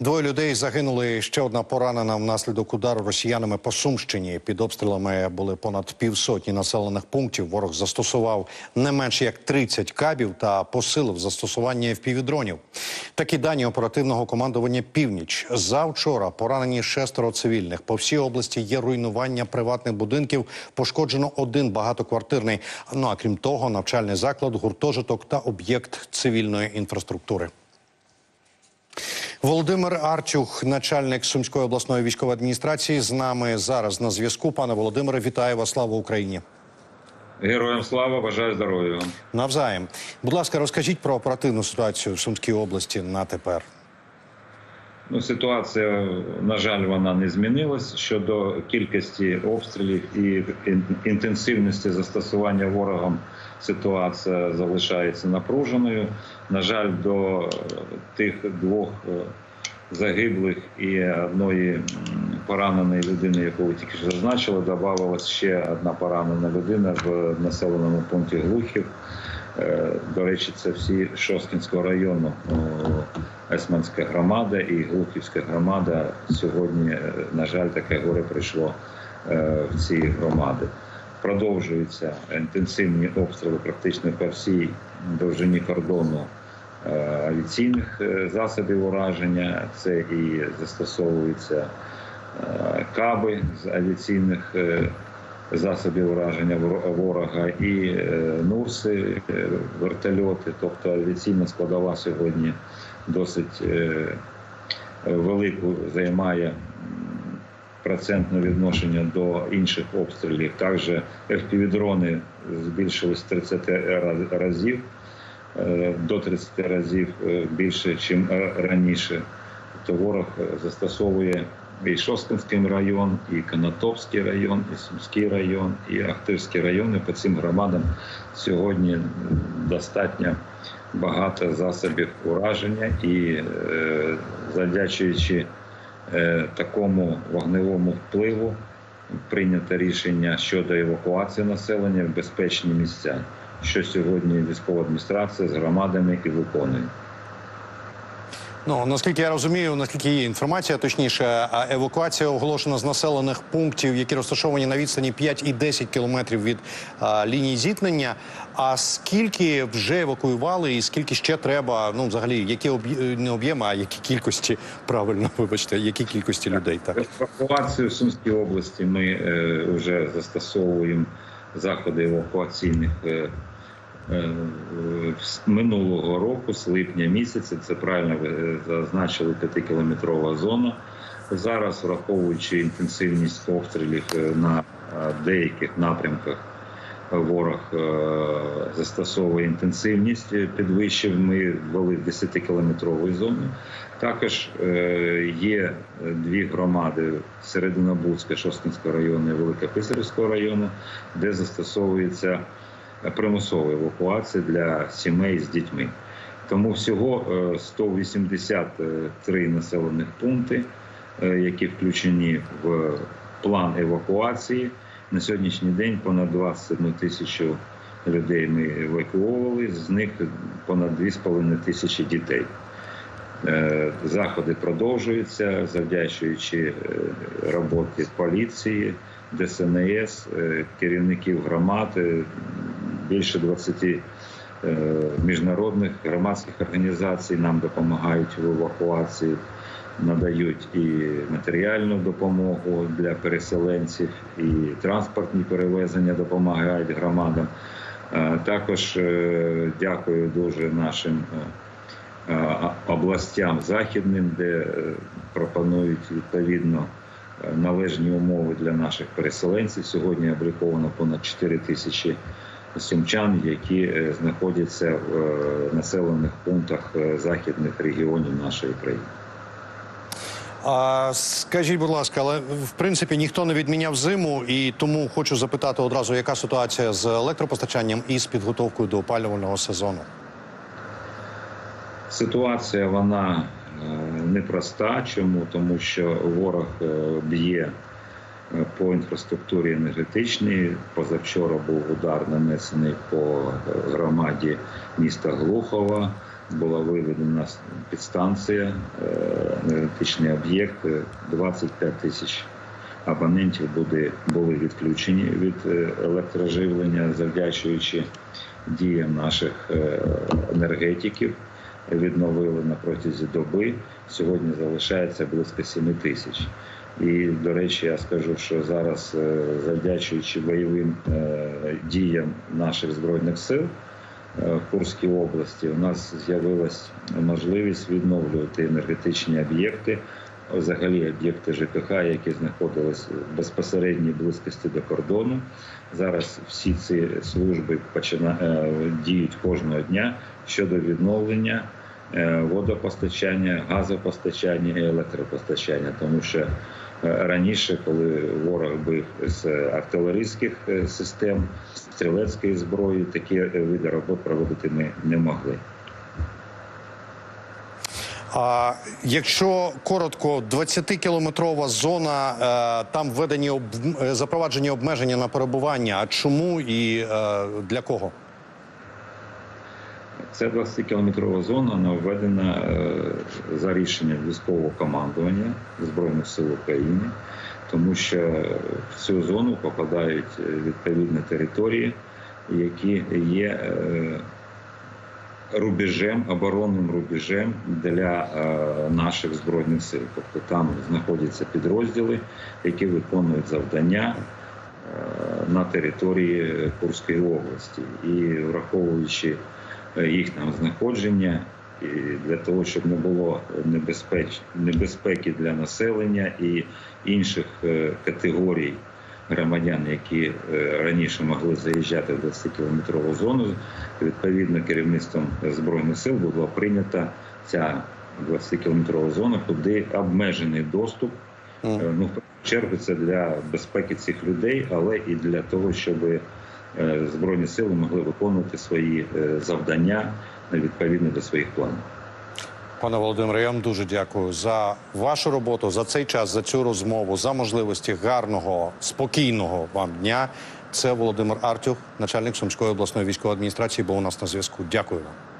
Двоє людей загинули. Ще одна поранена внаслідок удару росіянами по Сумщині. Під обстрілами були понад півсотні населених пунктів. Ворог застосував не менш як 30 кабів та посилив застосування впівдронів. Такі дані оперативного командування Північ. Завчора поранені шестеро цивільних. По всій області є руйнування приватних будинків. Пошкоджено один багатоквартирний. Ну а крім того, навчальний заклад, гуртожиток та об'єкт цивільної інфраструктури. Володимир Артюх, начальник Сумської обласної військової адміністрації, з нами зараз на зв'язку. Пане Володимире, вітаю вас! Слава Україні! Героям слава, бажаю здоров'я. вам. Навзаєм. Будь ласка, розкажіть про оперативну ситуацію в Сумській області на тепер. Ну, ситуація, на жаль, вона не змінилась щодо кількості обстрілів і інтенсивності застосування ворогом. Ситуація залишається напруженою. На жаль, до е, тих двох е, загиблих і одної пораненої людини, яку ви тільки що зазначили, додавалась ще одна поранена людина в населеному пункті Глухів. Е, До речі, це всі Шосткінського району Есманська громада і Глухівська громада. Сьогодні, на жаль, таке горе прийшло в ці громади. Продовжуються інтенсивні обстріли практично по всій довжині кордону е, авіаційних е, засобів ураження. Це і застосовуються е, каби з авіаційних засобів ураження вор- ворога і нурси, вертольоти. Тобто авіаційна складова сьогодні досить велику займає процентне відношення до інших обстрілів. Також FPV-дрони збільшились 30 раз- разів е, до 30 разів е, більше, ніж раніше. Тобто ворог е, застосовує і Шосткинський район, і Конотопський район, і Сумський район, і Ахтирський район. І по цим громадам сьогодні достатньо багато засобів ураження і е, завдячуючи е, такому вогневому впливу прийнято рішення щодо евакуації населення в безпечні місця, що сьогодні військова адміністрація з громадами і виконує. Ну наскільки я розумію, наскільки є інформація, точніше, евакуація оголошена з населених пунктів, які розташовані на відстані 5 і 10 кілометрів від а, лінії зіткнення. А скільки вже евакуювали, і скільки ще треба? Ну, взагалі, які об'є- не об'єми, а які кількості правильно, вибачте, які кількості людей так. Евакуацію в Сумській області ми е, вже застосовуємо заходи евакуаційних е, минулого року, з липня місяця. Це правильно ви е, зазначили 5-кілометрова зона. Зараз, враховуючи інтенсивність обстрілів е, на е, деяких напрямках, ворог е, застосовує інтенсивність, е, підвищив. Ми ввели 10-кілометрової зони. Також е, є дві громади Серединобудська, Шосткинського району і Великописарівського району, де застосовується примусова евакуація для сімей з дітьми. Тому всього е, 183 населених пункти, е, які включені в план евакуації. На сьогоднішній день понад 21 тисячу людей ми евакуовували, з них понад 2,5 тисячі дітей. Е, Заходи продовжуються, завдячуючи е, роботі поліції, ДСНС, е, керівників громад, е, більше 20 е, міжнародних громадських організацій нам допомагають в евакуації, надають і матеріальну допомогу для переселенців, і транспортні перевезення допомагають громадам. Також дякую дуже нашим. областям західним, де пропонують відповідно належні умови для наших переселенців. Сьогодні обліковано понад 4 тисячі сумчан, які е, знаходяться в е, населених пунктах е, західних регіонів нашої країни. А скажіть, будь ласка, але в принципі ніхто не відміняв зиму, і тому хочу запитати одразу, яка ситуація з електропостачанням і з підготовкою до опалювального сезону. Ситуація вона непроста. Чому? Тому що ворог е, б'є е, по інфраструктурі енергетичній. Позавчора був удар нанесений по е, громаді міста Глухова. була виведена підстанція, е, енергетичний об'єкт. е, 25 тисяч абонентів буде, були відключені від е, електроживлення, завдячуючи діям наших е, енергетиків. Відновили на протязі доби. Сьогодні залишається близько 7 тисяч. І, до речі, я скажу, що зараз, е, завдячуючи бойовим е, діям наших збройних сил е, в Курській області, у нас з'явилась можливість відновлювати енергетичні об'єкти, взагалі об'єкти ЖКХ, які знаходились в безпосередній близькості до кордону. Зараз всі ці служби діють кожного дня щодо відновлення водопостачання, газопостачання і електропостачання, тому що е, раніше, коли ворог бив з артилерійських е, систем, стрілецької зброї, такі е, види робот проводити ми не могли. А якщо коротко, 20-кілометрова зона, е, там введені е, запроваджені обмеження на перебування. А чому і е, для кого? Ця 20-кілометрова зона вона введена е, за рішенням військового командування Збройних сил України, тому що в цю зону попадають е, відповідні території, які є е, рубежем, оборонним рубежем для наших збройних сил. Тобто там знаходяться підрозділи, які виконують завдання на території Курської області, і враховуючи їх там знаходження, і для того, щоб не було небезпеч... небезпеки для населення і інших е, категорій громадян, які е, раніше могли заїжджати в 20-кілометрову зону, відповідно керівництвом збройних сил була прийнята ця 20-кілометрова зона, куди обмежений доступ. Е, Ну, в першу чергу, це для безпеки цих людей, але і для того, щоб е, збройні сили могли виконувати свої е, завдання відповідно до своїх планів. Пане Володимире, я вам дуже дякую за вашу роботу, за цей час, за цю розмову, за можливості гарного, спокійного вам дня. Це Володимир Артюх, начальник Сумської обласної військової адміністрації, був у нас на зв'язку. Дякую вам.